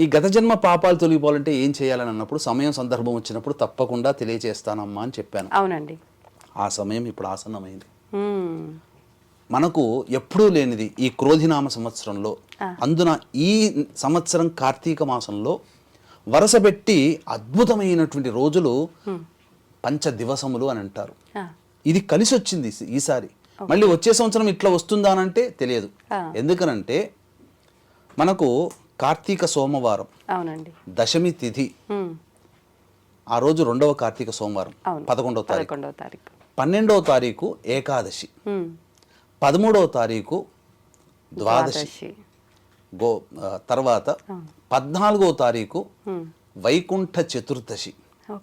ఈ గత జన్మ పాపాలు తొలగిపోవాలంటే ఏం చేయాలని అన్నప్పుడు సమయం సందర్భం వచ్చినప్పుడు తప్పకుండా తెలియజేస్తానమ్మా అని చెప్పాను. అవునండి. ఆ సమయం ఇప్పుడు ఆసన్నమైంది. మనకు ఎప్పుడూ లేనిది ఈ క్రోధినామ సంవత్సరంలో అందున ఈ సంవత్సరం కార్తీక మాసంలో వరసపెట్టి అద్భుతమైనటువంటి రోజులు పంచ దివసములు అని అంటారు. ఇది కలిసి వచ్చింది ఈసారి. మళ్ళీ వచ్చే సంవత్సరం ఇట్లా వస్తుందా అంటే తెలియదు. ఎందుకనంటే మనకు కార్తీక సోమవారం. అవునండి. దశమి తిథి. ఆ రోజు రెండవ కార్తీక సోమవారం పదకొండవ తారీఖు. పన్నెండవ తారీఖు ఏకాదశి. పదమూడవ తారీఖు ద్వాదశి. గో తర్వాత పద్నాలుగో తారీఖు. వైకుంఠ చతుర్దశి.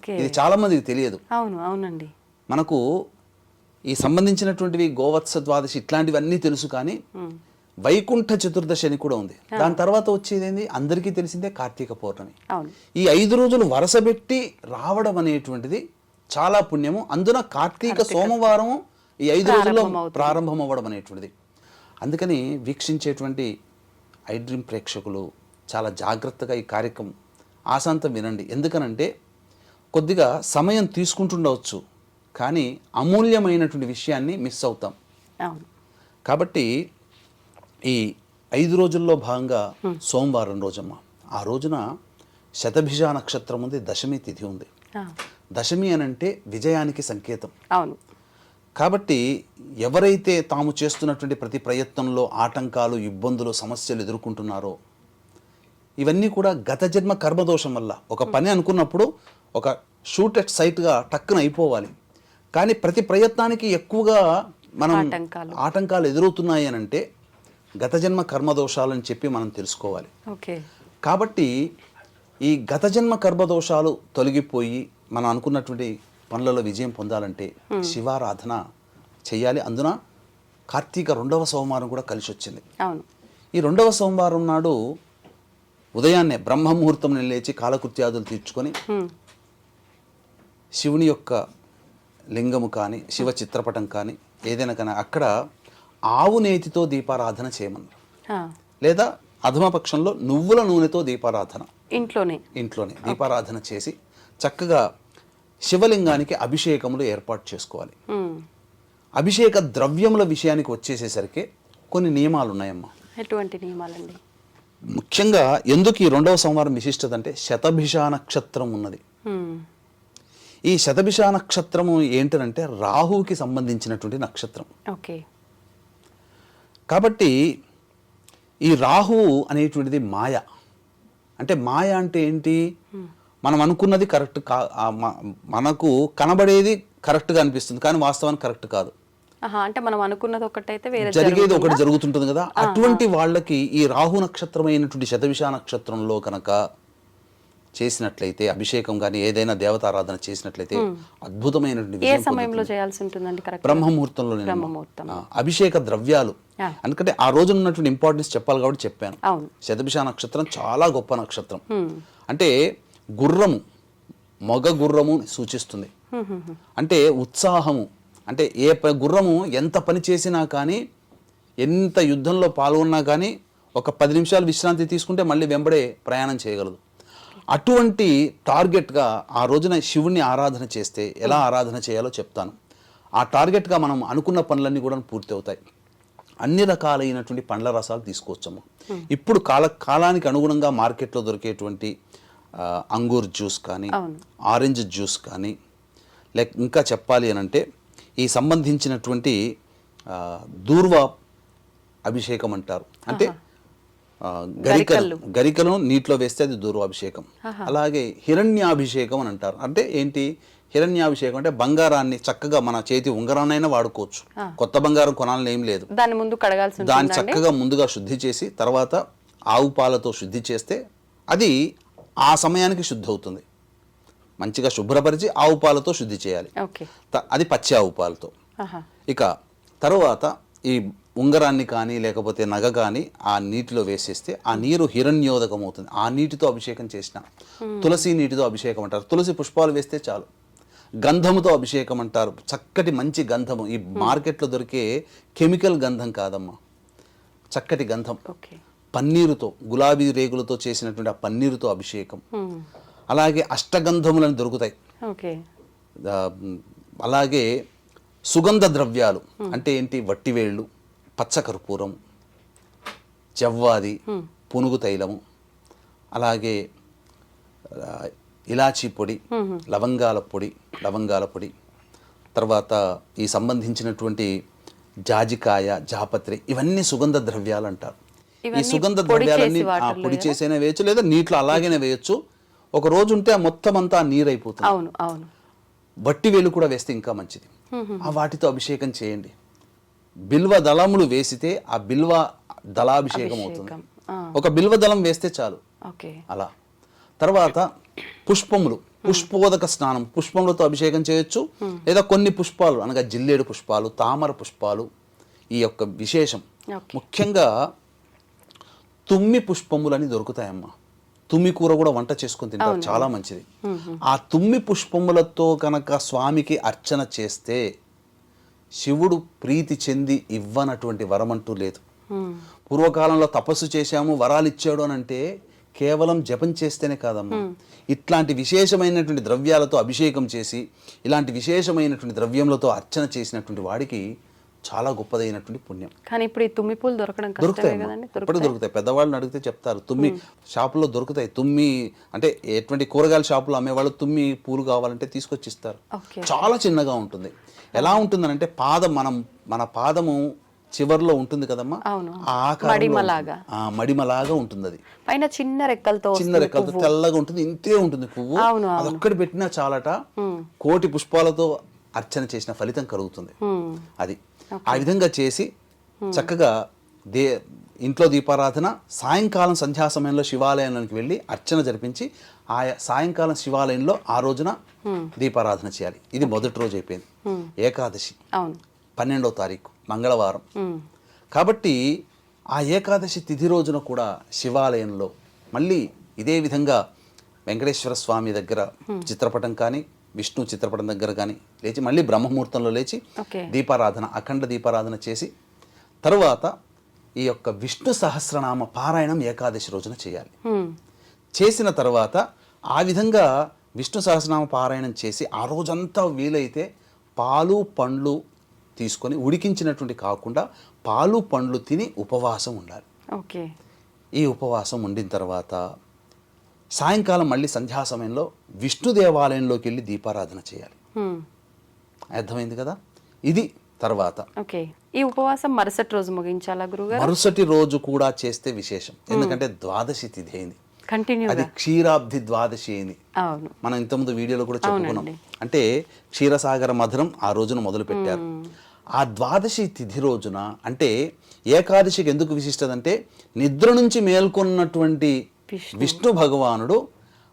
ఇది చాలా మందికి తెలియదు. అవును అవునండి. మనకు ఈ సంబంధించినటువంటివి గోవత్స ద్వాదశి ఇట్లాంటివన్నీ తెలుసు కానీ. వైకుంఠ చతుర్దశి అని కూడా ఉంది. దాని తర్వాత వచ్చేది ఏంది? అందరికీ తెలిసిందే కార్తీక పౌర్ణమి. ఈ ఐదు రోజులు వరుసబెట్టి రావడం అనేటువంటిది చాలా పుణ్యము. అందున కార్తీక సోమవారం ఈ ఐదు రోజుల్లో ప్రారంభం అవ్వడం అనేటువంటిది. అందుకని వీక్షించేటువంటి ఐ డ్రీమ్ ప్రేక్షకులు చాలా జాగ్రత్తగా ఈ కార్యక్రమం ఆశాంతం వినండి. ఎందుకనంటే కొద్దిగా సమయం తీసుకుంటుండవచ్చు కానీ అమూల్యమైనటువంటి విషయాన్ని మిస్ అవుతాం. కాబట్టి ఈ ఐదు రోజుల్లో భాగంగా సోమవారం రోజమ్మ. ఆ రోజున శతభిష నక్షత్రం ఉంది దశమి తిథి ఉంది. దశమి అనంటే విజయానికి సంకేతం. అవును. కాబట్టి ఎవరైతే తాము చేస్తున్నటువంటి ప్రతి ప్రయత్నంలో ఆటంకాలు ఇబ్బందులు సమస్యలు ఎదుర్కొంటున్నారో ఇవన్నీ కూడా గత జన్మ కర్మదోషం వల్ల. ఒక పని అనుకున్నప్పుడు ఒక షూట్ ఎట్ సైట్గా టక్కున అయిపోవాలి. కానీ ప్రతి ప్రయత్నానికి ఎక్కువగా మనం. ఆటంకాలు. ఎదురవుతున్నాయి అని అంటే గత జన్మ కర్మదోషాలని చెప్పి మనం తెలుసుకోవాలి. ఓకే. కాబట్టి ఈ గత జన్మ కర్మదోషాలు తొలగిపోయి మనం అనుకున్నటువంటి పనులలో విజయం పొందాలంటే శివారాధన చెయ్యాలి. అందున కార్తీక రెండవ సోమవారం కూడా కలిసి వచ్చింది ఈ రెండవ సోమవారం నాడు ఉదయాన్నే బ్రహ్మముహూర్తం లేచి కాలకృత్యాదులు తీర్చుకొని. శివుని యొక్క లింగము కానీ శివ చిత్రపటం కానీ ఏదైనా కానీ అక్కడ ఆవు నేతితో దీపారాధన చేయమన్నారు. లేదా అధమపక్షంలో నువ్వుల నూనెతో దీపారాధన. ఇంట్లోనే. ఇంట్లోనే. దీపారాధన చేసి చక్కగా శివలింగానికి అభిషేకములు ఏర్పాటు చేసుకోవాలి. అభిషేక ద్రవ్యముల విషయానికి వచ్చేసేసరికి కొన్ని నియమాలు ఉన్నాయమ్మా ఎటువంటి నియమాలండి? ముఖ్యంగా ఎందుకు ఈ రెండవ సోమవారం విశిష్టత అంటే శతభిష నక్షత్రం ఉన్నది. ఈ శతభిష నక్షత్రము ఏంటంటే రాహువుకి సంబంధించినటువంటి నక్షత్రం. ఓకే. కాబట్టి ఈ రాహువు అనేటువంటిది మాయ. అంటే మాయ అంటే ఏంటి? మనం అనుకున్నది కరెక్ట్ కా మనకు కనబడేది కరెక్ట్గా అనిపిస్తుంది కానీ వాస్తవానికి కరెక్ట్ కాదు. అంటే మనం అనుకున్నది ఒకటైతే వేరే జరిగేది ఒకటి జరుగుతుంటుంది కదా. అటువంటి వాళ్ళకి ఈ రాహు నక్షత్రమైనటువంటి శతవిష నక్షత్రంలో కనుక చేసినట్లయితే అభిషేకం కానీ ఏదైనా దేవతారాధన చేసినట్లయితే అద్భుతమైనటువంటి ఏ విజయం సమయంలో చేయాల్సి ఉంటుందండి? కరెక్ట్ బ్రహ్మముహూర్తంలో అభిషేక ద్రవ్యాలు. ఎందుకంటే ఆ రోజు ఉన్నటువంటి ఇంపార్టెన్స్ చెప్పాలి కాబట్టి చెప్పాను. శతభిష నక్షత్రం చాలా గొప్ప నక్షత్రం. అంటే గుర్రము మగ గుర్రము సూచిస్తుంది. అంటే ఉత్సాహము. అంటే ఏ గుర్రము ఎంత పని చేసినా కానీ ఎంత యుద్ధంలో పాల్గొన్నా కానీ ఒక పది నిమిషాలు విశ్రాంతి తీసుకుంటే మళ్ళీ వెంబడే ప్రయాణం చేయగలదు. అటువంటి టార్గెట్గా ఆ రోజున శివుణ్ణి ఆరాధన చేస్తే ఎలా ఆరాధన చేయాలో చెప్తాను. ఆ టార్గెట్గా మనం అనుకున్న పనులన్నీ కూడా పూర్తి అవుతాయి. అన్ని రకాలైనటువంటి పండ్ల రసాలు తీసుకోవచ్చమ్మా. ఇప్పుడు కాల కాలానికి అనుగుణంగా మార్కెట్లో దొరికేటువంటి అంగూర్ జ్యూస్ కానీ. ఆరెంజ్ జ్యూస్ కానీ లేక ఇంకా చెప్పాలి అని అంటే ఈ సంబంధించినటువంటి దూర్వ అభిషేకం అంటారు. అంటే గరికలు. గరికలను నీటిలో వేస్తే అది దూర్వాభిషేకం. అలాగే హిరణ్యాభిషేకం అని అంటారు. అంటే ఏంటి? హిరణ్యాభిషేకం అంటే బంగారాన్ని చక్కగా మన చేతి ఉంగరాన్నైనా వాడుకోవచ్చు. కొత్త బంగారం కొనాలని ఏం లేదు. దాని ముందు కడగాల్సి దాన్ని చక్కగా ముందుగా శుద్ధి చేసి తర్వాత ఆవు పాలతో శుద్ధి చేస్తే అది ఆ సమయానికి శుద్ధి అవుతుంది మంచిగా శుభ్రపరిచి ఆవు పాలతో శుద్ధి చేయాలి. అది పచ్చి ఆవు పాలతో. ఇక తర్వాత ఈ ఉంగరాన్ని కానీ లేకపోతే నగ కానీ ఆ నీటిలో వేసేస్తే ఆ నీరు హిరణ్యోదకం అవుతుంది ఆ నీటితో అభిషేకం చేసిన తులసి నీటితో అభిషేకం అంటారు. తులసి పుష్పాలు వేస్తే చాలు. గంధముతో అభిషేకం అంటారు. చక్కటి మంచి గంధము. ఈ మార్కెట్లో దొరికే కెమికల్ గంధం కాదమ్మా. చక్కటి గంధం. పన్నీరుతో గులాబీ రేగులతో చేసినటువంటి ఆ పన్నీరుతో అభిషేకం. అలాగే అష్టగంధములను దొరుకుతాయి. అలాగే సుగంధ ద్రవ్యాలు. అంటే ఏంటి? వట్టివేళ్ళు. పచ్చకర్పూరం జవ్వాది పునుగు తైలము అలాగే ఇలాచీ పొడి లవంగాల పొడి లవంగాల పొడి తర్వాత ఈ సంబంధించినటువంటి జాజికాయ జాపత్రి ఇవన్నీ సుగంధ ద్రవ్యాలు అంటారు ఈ సుగంధ ద్రవ్యాలన్నీ పొడి చేసైనా వేయచ్చు లేదా నీటిలో అలాగనే వేయచ్చు. ఒక రోజు ఉంటే ఆ మొత్తం అంతా నీరు అయిపోతుంది అవును అవును. వట్టి వేలు కూడా వేస్తే ఇంకా మంచిది. ఆ వాటితో అభిషేకం చేయండి. బిల్వ దళములు వేసితే ఆ బిల్వ దళాభిషేకం అవుతుంది. ఒక బిల్వ దళం వేస్తే చాలు. అలా. తర్వాత పుష్పములు పుష్పోదక స్నానం. పుష్పములతో అభిషేకం చేయొచ్చు. లేదా కొన్ని పుష్పాలు అనగా జిల్లేడు పుష్పాలు తామర పుష్పాలు ఈ యొక్క విశేషం. ముఖ్యంగా తుమ్మి పుష్పములని దొరుకుతాయమ్మా. తుమ్మి కూర కూడా వంట చేసుకొని తింటారు. చాలా మంచిది. ఆ తుమ్మి పుష్పములతో కనుక స్వామికి అర్చన చేస్తే శివుడు ప్రీతి చెంది ఇవ్వనటువంటి వరం అంటూ లేదు. పూర్వకాలంలో తపస్సు చేశాము వరాలు ఇచ్చాడు అని అంటే కేవలం జపం చేస్తేనే కాదమ్మా. ఇట్లాంటి విశేషమైనటువంటి ద్రవ్యాలతో అభిషేకం చేసి ఇలాంటి విశేషమైనటువంటి ద్రవ్యములతో అర్చన చేసినటువంటి వాడికి చాలా గొప్పదైనటువంటి పుణ్యం. కానీ ఇప్పుడు ఈ తుమ్మి పూలు దొరకడం దొరుకుతాయి ఇప్పుడు దొరుకుతాయి. పెద్దవాళ్ళని అడిగితే చెప్తారు తుమ్మి షాపులో దొరుకుతాయి. తుమ్మి అంటే ఎటువంటి కూరగాయల షాపులో అమ్మేవాళ్ళు తుమ్మి పూలు కావాలంటే తీసుకొచ్చి ఇస్తారు చాలా చిన్నగా ఉంటుంది. ఎలా ఉంటుందనంటే పాదం మనం మన పాదము చివర్లో ఉంటుంది కదమ్మా? మడిమలాగా. మడిమలాగా. ఉంటుంది. అది పైన చిన్న రెక్కలతో చిన్న రెక్కలతో. తెల్లగా ఉంటుంది ఇంతే ఉంటుంది పువ్వు. అదొక్కటి పెట్టినా చాలట. కోటి పుష్పాలతో అర్చన చేసిన ఫలితం కలుగుతుంది. అది. ఆ విధంగా చేసి చక్కగా దే ఇంట్లో దీపారాధన సాయంకాలం సంధ్యా సమయంలో శివాలయంలోకి వెళ్ళి అర్చన జరిపించి ఆ సాయంకాలం శివాలయంలో ఆ రోజున దీపారాధన చేయాలి. ఇది మొదటి రోజు అయిపోయింది. ఏకాదశి. అవును. పన్నెండవ తారీఖు మంగళవారం. కాబట్టి ఆ ఏకాదశి తిథి రోజున కూడా శివాలయంలో మళ్ళీ ఇదే విధంగా వెంకటేశ్వర స్వామి దగ్గర చిత్రపటం కానీ విష్ణు చిత్రపటం దగ్గర కానీ లేచి మళ్ళీ బ్రహ్మముహూర్తంలో లేచి దీపారాధన అఖండ దీపారాధన చేసి తరువాత ఈ యొక్క విష్ణు సహస్రనామ పారాయణం ఏకాదశి రోజున చేయాలి. చేసిన తర్వాత ఆ విధంగా విష్ణు సహస్రనామ పారాయణం చేసి ఆ రోజంతా వీలైతే పాలు పండ్లు తీసుకొని ఉడికించినటువంటి కాకుండా పాలు పండ్లు తిని ఉపవాసం ఉండాలి. ఓకే. ఈ ఉపవాసం ఉండిన తర్వాత సాయంకాలం మళ్ళీ సంధ్యా సమయంలో విష్ణు దేవాలయంలోకి వెళ్ళి దీపారాధన చేయాలి. అర్థమైంది కదా? ఇది తర్వాత. ఓకే. ఈ ఉపవాసం మరుసటి రోజు ముగించాలా గురుగారు? మరుసటి రోజు కూడా చేస్తే విశేషం. ఎందుకంటే ద్వాదశి తిథి అయింది. అది కంటిన్యూగా క్షీరాబ్ది ద్వాదశి అయింది. అవును. మనం ఇంతకుముందు వీడియోలో కూడా చెప్పుకున్నాం. అంటే క్షీరసాగర మధురం ఆ రోజున మొదలు పెట్టారు ఆ ద్వాదశి తిథి రోజున అంటే ఏకాదశికి ఎందుకు విశిష్టదంటే నిద్ర నుంచి మేల్కొన్నటువంటి. విష్ణు భగవానుడు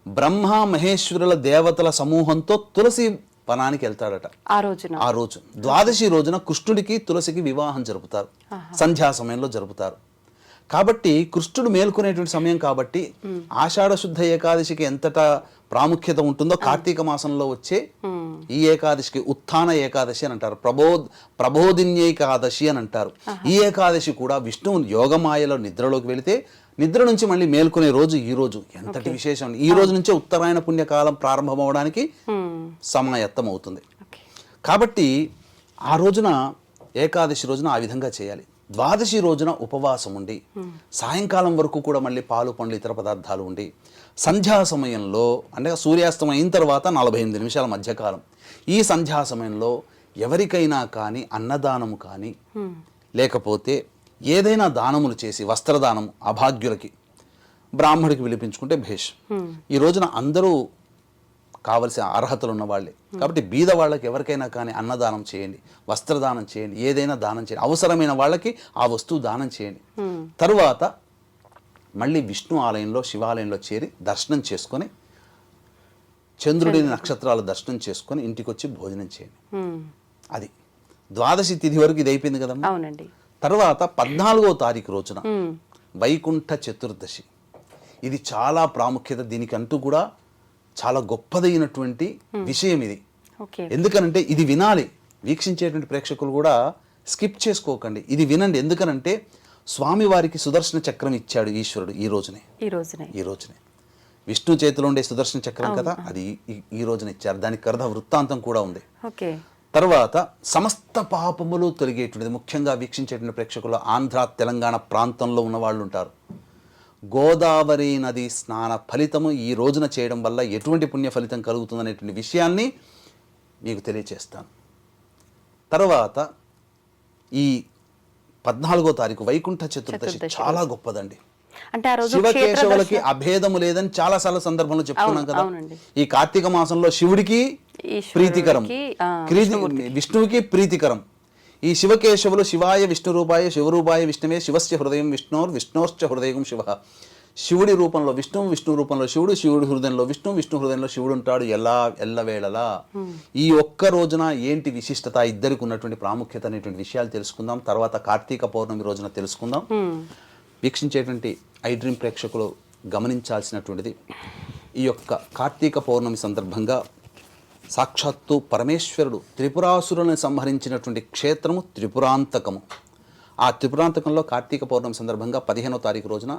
బ్రహ్మ మహేశ్వరుల దేవతల సమూహంతో తులసి వనానికి వెళ్తాడట. ఆ రోజున. ఆ రోజు. ద్వాదశి రోజున కృష్ణుడికి తులసికి వివాహం జరుపుతారు. సంధ్యా సమయంలో జరుపుతారు. కాబట్టి కృష్ణుడు మేల్కొనేటువంటి సమయం కాబట్టి ఆషాఢ శుద్ధ ఏకాదశికి ఎంతటా ప్రాముఖ్యత ఉంటుందో కార్తీక మాసంలో వచ్చే ఈ ఏకాదశికి ఉత్థాన ఏకాదశి అని అంటారు. ప్రబోధ్ ప్రబోధిన్యేకాదశి అని అంటారు. ఈ ఏకాదశి కూడా విష్ణువు యోగమాయలో నిద్రలోకి వెళితే నిద్ర నుంచి మళ్ళీ మేల్కొనే రోజు ఈ రోజు. ఎంతటి విశేషం? ఈ రోజు నుంచే ఉత్తరాయణ పుణ్యకాలం ప్రారంభమవడానికి హ్మ్. సమాయత్తం అవుతుంది. కాబట్టి ఆ రోజున ఏకాదశి రోజున ఆ విధంగా చేయాలి. ద్వాదశి రోజున ఉపవాసం ఉండి సాయంకాలం వరకు కూడా మళ్ళీ పాలు పండ్లు ఇతర పదార్థాలు ఉండి సంధ్యా సమయంలో అంటే సూర్యాస్తం అయిన తర్వాత నలభై ఎనిమిది నిమిషాల మధ్యకాలం. ఈ సంధ్యా సమయంలో ఎవరికైనా కానీ అన్నదానము కానీ లేకపోతే ఏదైనా దానములు చేసి వస్త్రదానం అభాగ్యులకి బ్రాహ్మడికి విలిపించుకుంటే భేష్. ఈ రోజున అందరూ కావలసిన అర్హతలు ఉన్న వాళ్ళే. కాబట్టి బీద వాళ్ళకి ఎవరికైనా కానీ అన్నదానం చేయండి వస్త్రదానం చేయండి ఏదైనా దానం చేయండి అవసరమైన వాళ్ళకి ఆ వస్తువు దానం చేయండి. తరువాత మళ్ళీ విష్ణు ఆలయంలో శివాలయంలో చేరి దర్శనం చేసుకొని చంద్రుడిని నక్షత్రాల దర్శనం చేసుకొని ఇంటికి వచ్చి భోజనం చేయండి. అది. ద్వాదశి తిథి వరకు ఇది అయిపోయింది కదమ్మా? అవునండి. తర్వాత పద్నాలుగో తారీఖు రోజున. వైకుంఠ చతుర్దశి. ఇది చాలా ప్రాముఖ్యత దీనికంటూ కూడా చాలా గొప్పదైనటువంటి విషయం ఇది. ఎందుకనంటే ఇది వినాలి. వీక్షించేటువంటి ప్రేక్షకులు కూడా స్కిప్ చేసుకోకండి. ఇది వినండి. ఎందుకనంటే స్వామివారికి సుదర్శన చక్రం ఇచ్చాడు ఈశ్వరుడు ఈ రోజునే. ఈ రోజునే. ఈ రోజునే. విష్ణు చేతిలో ఉండే సుదర్శన చక్రం కదా అది ఈ- రోజున ఇచ్చారు. దానికి కర్ధ వృత్తాంతం కూడా ఉంది. తర్వాత సమస్త పాపములు తొలగేటువంటిది ముఖ్యంగా వీక్షించేటువంటి ప్రేక్షకులు ఆంధ్ర తెలంగాణ ప్రాంతంలో ఉన్న వాళ్ళు ఉంటారు. గోదావరి నది స్నాన ఫలితము ఈ రోజున చేయడం వల్ల ఎటువంటి పుణ్య ఫలితం కలుగుతుందనేటువంటి విషయాన్ని మీకు తెలియచేస్తాను. తర్వాత ఈ పద్నాలుగో తారీఖు వైకుంఠ చతుర్దశి చాలా గొప్పదండి. అంటే ఆ రోజు క్షేత్ర శివకేశవులకి అభేదము లేదని చాలా సార్లు సందర్భంలో చెప్పుకున్నాం అవును, కదా. ఈ కార్తీక మాసంలో శివుడికి ప్రీతికరం. క్రీతి- విష్ణువుకి ప్రీతికరం. ఈ శివకేశవులు శివాయ విష్ణు రూపాయ శివరూపాయ విష్ణువే శివస్య హృదయం విష్ణోర్ విష్ణోశ్చ హృదయం శివ. శివుడి రూపంలో విష్ణువు విష్ణు రూపంలో శివుడు శివుడి హృదయంలో విష్ణు విష్ణు హృదయంలో శివుడు ఉంటాడు ఎలా ఎల్లవేళలా. ఈ ఒక్క రోజున ఏంటి విశిష్టత? ఇద్దరికి ఉన్నటువంటి ప్రాముఖ్యత అనేటువంటి విషయాలు తెలుసుకుందాం. తర్వాత కార్తీక పౌర్ణమి రోజున తెలుసుకుందాం. వీక్షించేటువంటి ఐ డ్రీమ్ ప్రేక్షకులు గమనించాల్సినటువంటిది ఈ యొక్క కార్తీక పౌర్ణమి సందర్భంగా సాక్షాత్తు పరమేశ్వరుడు త్రిపురాసురులను సంహరించినటువంటి క్షేత్రము త్రిపురాంతకము. ఆ త్రిపురాంతకంలో కార్తీక పౌర్ణమి సందర్భంగా పదిహేనో తారీఖు రోజున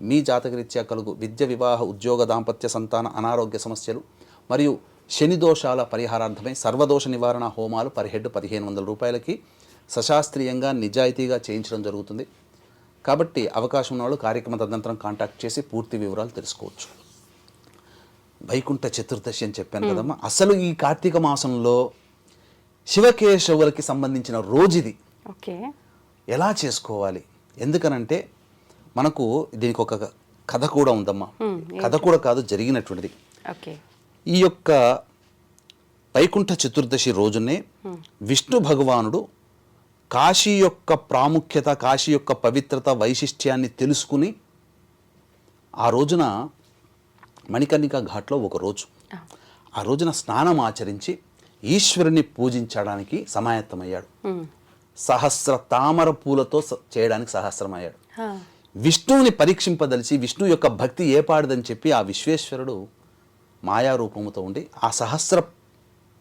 మీ జాతకరీత్యా కలుగు విద్య వివాహ ఉద్యోగ దాంపత్య సంతాన అనారోగ్య సమస్యలు మరియు శని దోషాల పరిహారార్థమై సర్వదోష నివారణ హోమాలు పర్ హెడ్ పదిహేను వందల రూపాయలకి సశాస్త్రీయంగా నిజాయితీగా చేయించడం జరుగుతుంది. కాబట్టి అవకాశం ఉన్నవాళ్ళు కార్యక్రమ తదనంతరం కాంటాక్ట్ చేసి పూర్తి వివరాలు తెలుసుకోవచ్చు. వైకుంఠ చతుర్దశి అని చెప్పాను కదమ్మా. అసలు ఈ కార్తీక మాసంలో శివకేశవులకి సంబంధించిన రోజుది ఓకే. ఎలా చేసుకోవాలి? ఎందుకనంటే మనకు దీనికి ఒక కథ కూడా ఉందమ్మా. కథ కూడా కాదు జరిగినటువంటిది. ఓకే. ఈ యొక్క వైకుంఠ చతుర్దశి రోజునే విష్ణు భగవానుడు కాశీ యొక్క ప్రాముఖ్యత కాశీ యొక్క పవిత్రత వైశిష్ట్యాన్ని తెలుసుకుని ఆ రోజున మణికర్ణిక ఘాట్లో ఒక రోజు. ఆ. రోజున స్నానం ఆచరించి ఈశ్వరుని పూజించడానికి సమాయత్తమయ్యాడు. సహస్ర తామర పూలతో చేయడానికి సహస్రమయ్యాడు. విష్ణువుని పరీక్షింపదలిచి విష్ణు యొక్క భక్తి ఏపాడదని చెప్పి ఆ విశ్వేశ్వరుడు మాయా రూపముతో ఉండి ఆ సహస్ర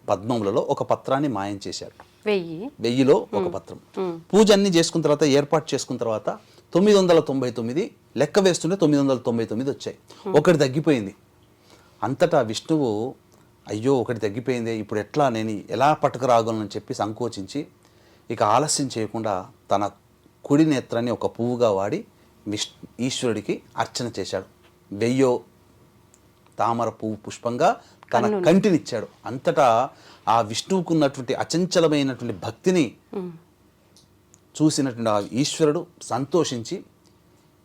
పద్మములలో ఒక పత్రాన్ని మాయం చేశాడు. వెయ్యి. వెయ్యిలో ఒక పత్రం. పూజ అన్ని చేసుకున్న తర్వాత ఏర్పాటు చేసుకున్న తర్వాత తొమ్మిది వందల తొంభై తొమ్మిది లెక్క వేస్తుంటే తొమ్మిది వందల తొంభై తొమ్మిది వచ్చాయి. ఒకటి తగ్గిపోయింది. అంతటా విష్ణువు అయ్యో ఒకటి తగ్గిపోయింది ఇప్పుడు ఎట్లా నేను ఎలా పట్టుకురాగలను? చెప్పి సంకోచించి ఇక ఆలస్యం చేయకుండా తన కుడి నేత్రాన్ని ఒక పువ్వుగా వాడి విష్ ఈశ్వరుడికి అర్చన చేశాడు. వెయ్యో తామర పువ్వు పుష్పంగా తన కంటినిచ్చాడు. అంతటా ఆ విష్ణువుకు ఉన్నటువంటి అచంచలమైనటువంటి భక్తిని చూసినటువంటి ఆ ఈశ్వరుడు సంతోషించి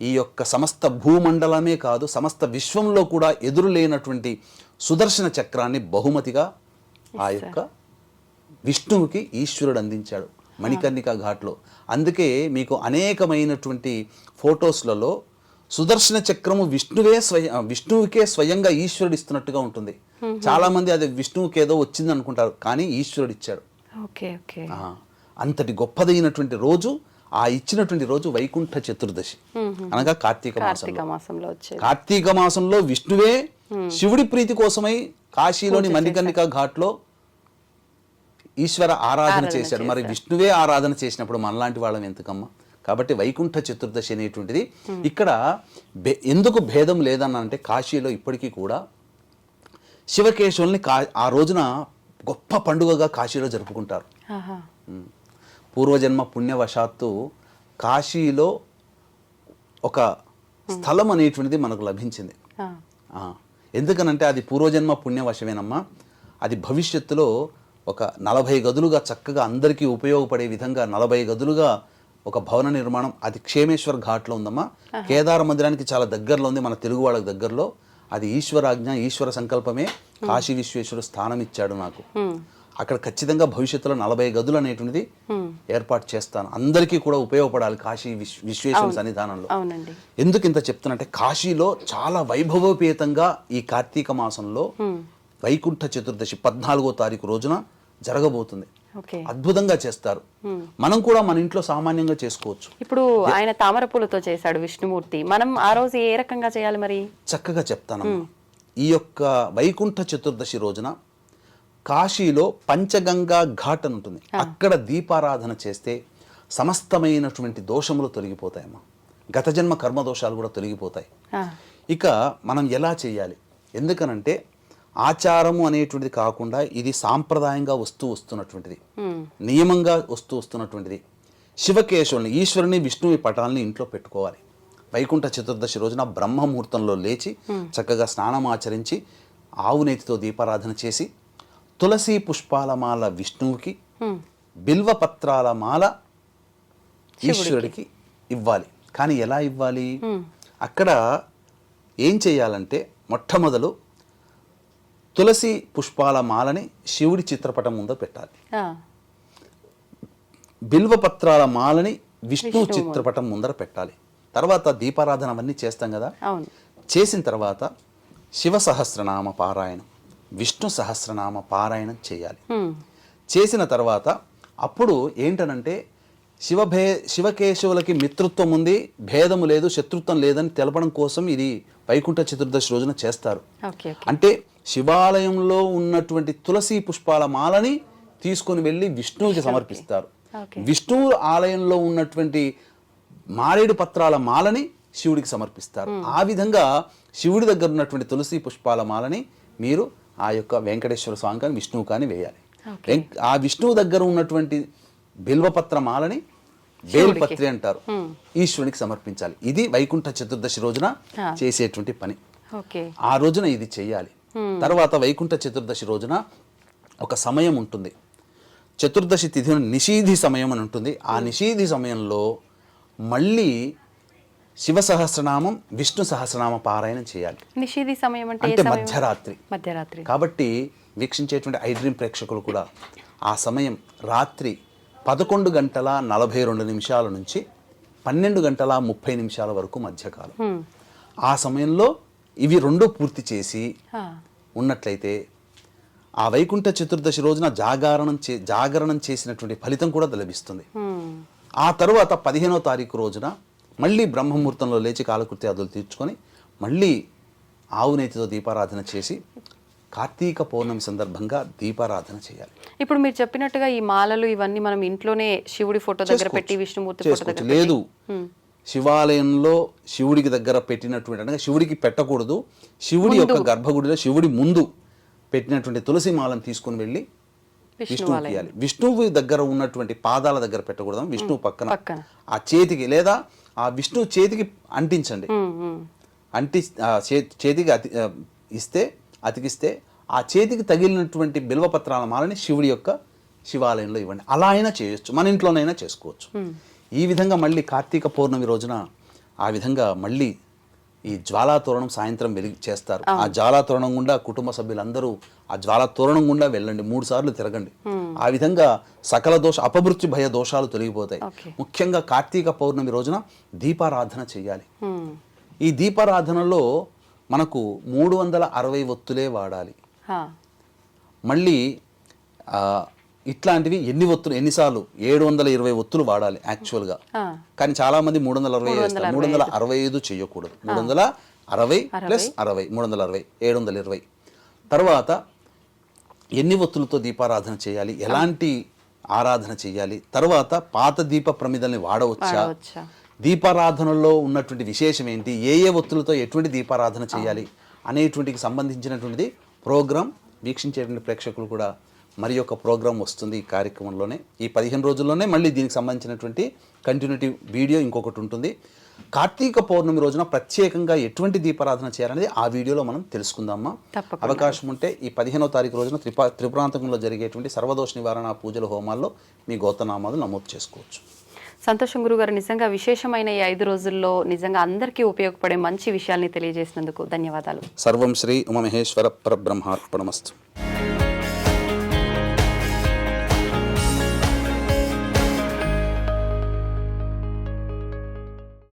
ఈ యొక్క సమస్త భూమండలమే కాదు సమస్త విశ్వంలో కూడా ఎదురు లేనటువంటి సుదర్శన చక్రాన్ని బహుమతిగా ఆ యొక్క విష్ణువుకి ఈశ్వరుడు అందించాడు మణికర్ణిక ఘాట్లో. అందుకే మీకు అనేకమైనటువంటి ఫొటోస్లలో సుదర్శన చక్రము విష్ణువే స్వయం విష్ణువుకే స్వయంగా ఈశ్వరుడు ఇస్తున్నట్టుగా ఉంటుంది. చాలా మంది అది విష్ణువుకి ఏదో వచ్చింది అనుకుంటారు కానీ ఈశ్వరుడు ఇచ్చాడు. Okay okay. ఆ, అంతటి గొప్పదైనటువంటి రోజు ఆ ఇచ్చినటువంటి రోజు వైకుంఠ చతుర్దశి. అనగా కార్తీక మాసం కార్తీక మాసంలో. కార్తీక మాసంలో విష్ణువే శివుడి ప్రీతి కోసమై కాశీలోని మణికర్ణిక ఘాట్లో ఈశ్వర ఆరాధన చేశాడు మరి విష్ణువే ఆరాధన చేసినప్పుడు మనలాంటి వాళ్ళం ఎందుకమ్మా? కాబట్టి వైకుంఠ చతుర్దశి అనేటువంటిది ఇక్కడ ఎందుకు భేదం లేదన్న అంటే కాశీలో ఇప్పటికీ కూడా శివకేశవుల్ని కా ఆ రోజున గొప్ప పండుగగా కాశీలో జరుపుకుంటారు. పూర్వజన్మ పుణ్యవశాత్తు కాశీలో ఒక స్థలం అనేటువంటిది మనకు లభించింది. ఎందుకనంటే అది పూర్వజన్మ పుణ్యవశమేనమ్మా. అది భవిష్యత్తులో ఒక నలభై గదులుగా చక్కగా అందరికీ ఉపయోగపడే విధంగా నలభై గదులుగా ఒక భవన నిర్మాణం అది క్షేమేశ్వర్ ఘాట్లో ఉందమ్మా. కేదార మందిరానికి చాలా దగ్గరలో ఉంది మన తెలుగు వాళ్ళకి దగ్గరలో. అది ఈశ్వరాజ్ఞ ఈశ్వర సంకల్పమే కాశీ విశ్వేశ్వరుడు స్థానం ఇచ్చాడు నాకు అక్కడ ఖచ్చితంగా భవిష్యత్తులో నలభై గదులు అనేటువంటిది ఏర్పాటు చేస్తాను. అందరికీ కూడా ఉపయోగపడాలి కాశీ విశ్వ విశ్వేశ్వర సన్నిధానంలో. ఎందుకు ఇంత చెప్తున్నంటే కాశీలో చాలా వైభవోపేతంగా ఈ కార్తీక మాసంలో వైకుంఠ చతుర్దశి పద్నాలుగో తారీఖు రోజున జరగబోతుంది. అద్భుతంగా చేస్తారు. మనం కూడా మన ఇంట్లో సామాన్యంగా చేసుకోవచ్చు. ఇప్పుడు ఆయన తామర పూలతో చేశాడు విష్ణుమూర్తి. మనం ఆ రోజు ఏ రకంగా చేయాలి మరి? చక్కగా చెప్తానమ్మా. ఈ యొక్క వైకుంఠ చతుర్దశి రోజున కాశీలో పంచగంగా ఘాట్ అని ఉంటుంది. అక్కడ దీపారాధన చేస్తే సమస్తమైనటువంటి దోషములు తొలగిపోతాయమ్మా. గత జన్మ కర్మ దోషాలు కూడా తొలగిపోతాయి. ఇక మనం ఎలా చేయాలి? ఎందుకనంటే ఆచారము అనేటువంటిది కాకుండా ఇది సాంప్రదాయంగా వస్తూ వస్తున్నటువంటిది. నియమంగా వస్తూ వస్తున్నటువంటిది. శివకేశవుని ఈశ్వరుని విష్ణువి పటాలని ఇంట్లో పెట్టుకోవాలి. వైకుంఠ చతుర్దశి రోజున బ్రహ్మముహూర్తంలో లేచి చక్కగా స్నానం ఆచరించి ఆవు నేతితో దీపారాధన చేసి తులసి పుష్పాల మాల విష్ణువుకి బిల్వ పత్రాల మాల ఈశ్వరుడికి ఇవ్వాలి. కానీ ఎలా ఇవ్వాలి? అక్కడ ఏం చేయాలంటే మొట్టమొదలు తులసి పుష్పాల మాలని శివుడి చిత్రపటం ముందు పెట్టాలి. బిల్వ పత్రాల మాలని విష్ణు చిత్రపటం ముందర పెట్టాలి. తర్వాత దీపారాధన అవన్నీ చేస్తాం కదా? చేసిన తర్వాత శివ సహస్రనామ పారాయణం. విష్ణు సహస్రనామ పారాయణం చేయాలి. చేసిన తర్వాత అప్పుడు ఏంటనంటే శివభే శివకేశవులకి మిత్రుత్వం ఉంది భేదము లేదు శత్రుత్వం లేదని తెలపడం కోసం ఇది వైకుంఠ చతుర్దశి రోజున చేస్తారు. అంటే శివాలయంలో ఉన్నటువంటి తులసి పుష్పాల మాలని తీసుకొని వెళ్ళి విష్ణువుకి సమర్పిస్తారు. విష్ణువు ఆలయంలో ఉన్నటువంటి మారేడు పత్రాల మాలని శివుడికి సమర్పిస్తారు. ఆ విధంగా శివుడి దగ్గర ఉన్నటువంటి తులసి పుష్పాల మాలని మీరు ఆ యొక్క వెంకటేశ్వర స్వామి కానీ విష్ణువు కానీ వేయాలి. ఆ విష్ణువు దగ్గర ఉన్నటువంటి బిల్వపత్ర మాలని బేల్పత్రి అంటారు. ఈశ్వరునికి సమర్పించాలి. ఇది వైకుంఠ చతుర్దశి రోజున. చేసేటువంటి పని. ఆ రోజున ఇది చేయాలి. తర్వాత వైకుంఠ చతుర్దశి రోజున ఒక సమయం ఉంటుంది. చతుర్దశి తిథి నిషీధి సమయం అని ఉంటుంది. ఆ నిషీధి సమయంలో మళ్ళీ శివ సహస్రనామం విష్ణు సహస్రనామ పారాయణం చేయాలి. నిషిది సమయం అంటే అంటే మధ్యరాత్రి. మధ్యరాత్రి. కాబట్టి వీక్షించేటువంటి ఐ డ్రీమ్ ప్రేక్షకులు కూడా ఆ సమయం రాత్రి పదకొండు గంటల నలభై రెండు నిమిషాల నుంచి పన్నెండు గంటల ముప్పై నిమిషాల వరకు మధ్యకాలం. ఆ సమయంలో ఇవి రెండు పూర్తి చేసి ఉన్నట్లయితే ఆ వైకుంఠ చతుర్దశి రోజున జాగరణం చే జాగరణం చేసినటువంటి ఫలితం కూడా లభిస్తుంది. ఆ తరువాత పదిహేనో తారీఖు రోజున మళ్ళీ బ్రహ్మముహూర్తంలో లేచి కాలకృత్యాదులు తీర్చుకొని మళ్ళీ ఆవు నేతితో దీపారాధన చేసి కార్తీక పౌర్ణమి సందర్భంగా దీపారాధన చేయాలి. ఇప్పుడు మీరు చెప్పినట్టుగా ఈ మాలలు ఇవన్నీ మనం ఇంట్లోనే శివుడి ఫోటో దగ్గర పెట్టి విష్ణుమూర్తి ఫోటో దగ్గర లేదు. శివాలయంలో శివుడికి దగ్గర పెట్టినటువంటి అనగా శివుడికి పెట్టకూడదు. శివుడి యొక్క గర్భగుడిలో శివుడి ముందు పెట్టినటువంటి తులసి మాలను తీసుకుని వెళ్ళి విష్ణు విష్ణువుకి ఇవ్వాలి విష్ణువు దగ్గర ఉన్నటువంటి పాదాల దగ్గర పెట్టకూడదు. విష్ణువు పక్కన. ఆ చేతికి లేదా ఆ విష్ణువు చేతికి అంటించండి. అంటి చేతికి అతి ఇస్తే అతికిస్తే ఆ చేతికి తగిలినటువంటి బిల్వపత్రాల మాలని శివుడి యొక్క శివాలయంలో ఇవ్వండి. అలా అయినా చేయొచ్చు. మన ఇంట్లోనైనా చేసుకోవచ్చు. ఈ విధంగా మళ్ళీ కార్తీక పౌర్ణమి రోజున ఆ విధంగా మళ్ళీ ఈ జ్వాలా తోరణం సాయంత్రం వెలిగి చేస్తారు. ఆ జ్వాలా తోరణం గుండా కుటుంబ సభ్యులందరూ ఆ జ్వాలా తోరణం గుండా వెళ్ళండి. మూడు సార్లు తిరగండి. ఆ విధంగా సకల దోష అపమృత్యు భయ దోషాలు తొలగిపోతాయి. ముఖ్యంగా కార్తీక పౌర్ణమి రోజున దీపారాధన చేయాలి. ఈ దీపారాధనలో మనకు మూడు వందల అరవై ఒత్తులే వాడాలి. మళ్ళీ ఇట్లాంటివి ఎన్ని ఒత్తులు ఎన్నిసార్లు? ఏడు వందల ఇరవై ఒత్తులు వాడాలి యాక్చువల్గా కానీ చాలా మంది మూడు వందల అరవై వేస్తారు మూడు వందల అరవై ఐదు చేయకూడదు మూడు వందల అరవై ప్లస్ అరవై మూడు వందల అరవై ఏడు వందల ఇరవై. తర్వాత ఎన్ని ఒత్తులతో దీపారాధన చేయాలి ఎలాంటి ఆరాధన చేయాలి తర్వాత పాత దీప ప్రమిదల్ని వాడవచ్చా? వాడవచ్చా? దీపారాధనలో ఉన్నటువంటి విశేషం ఏంటి? ఏ ఏ ఒత్తులతో ఎటువంటి దీపారాధన చేయాలి అనేటువంటికి సంబంధించినటువంటిది ప్రోగ్రాం వీక్షించేటువంటి ప్రేక్షకులు కూడా మరి యొక్క ప్రోగ్రాం వస్తుంది ఈ కార్యక్రమంలోనే. ఈ పదిహేను రోజుల్లోనే మళ్ళీ దీనికి సంబంధించినటువంటి కంటిన్యూటీ వీడియో ఇంకొకటి ఉంటుంది. కార్తీక పౌర్ణమి రోజున ప్రత్యేకంగా ఎటువంటి దీపారాధన చేయాలనేది ఆ వీడియోలో మనం తెలుసుకుందామా. అవకాశం ఉంటే ఈ పదిహేనో తారీఖు రోజున త్రిపా త్రిపురాంతకంలో జరిగేటువంటి సర్వదోష నివారణ పూజల హోమాల్లో మీ గోతనామాలు నమోదు చేసుకోవచ్చు. సంతోషం గురుగారు నిజంగా విశేషమైన ఈ ఐదు రోజుల్లో నిజంగా అందరికీ ఉపయోగపడే మంచి విషయాల్ని తెలియజేసినందుకు ధన్యవాదాలు. సర్వం శ్రీ ఉమమహేశ్వర పరబ్రహ్మార్పణమస్తు.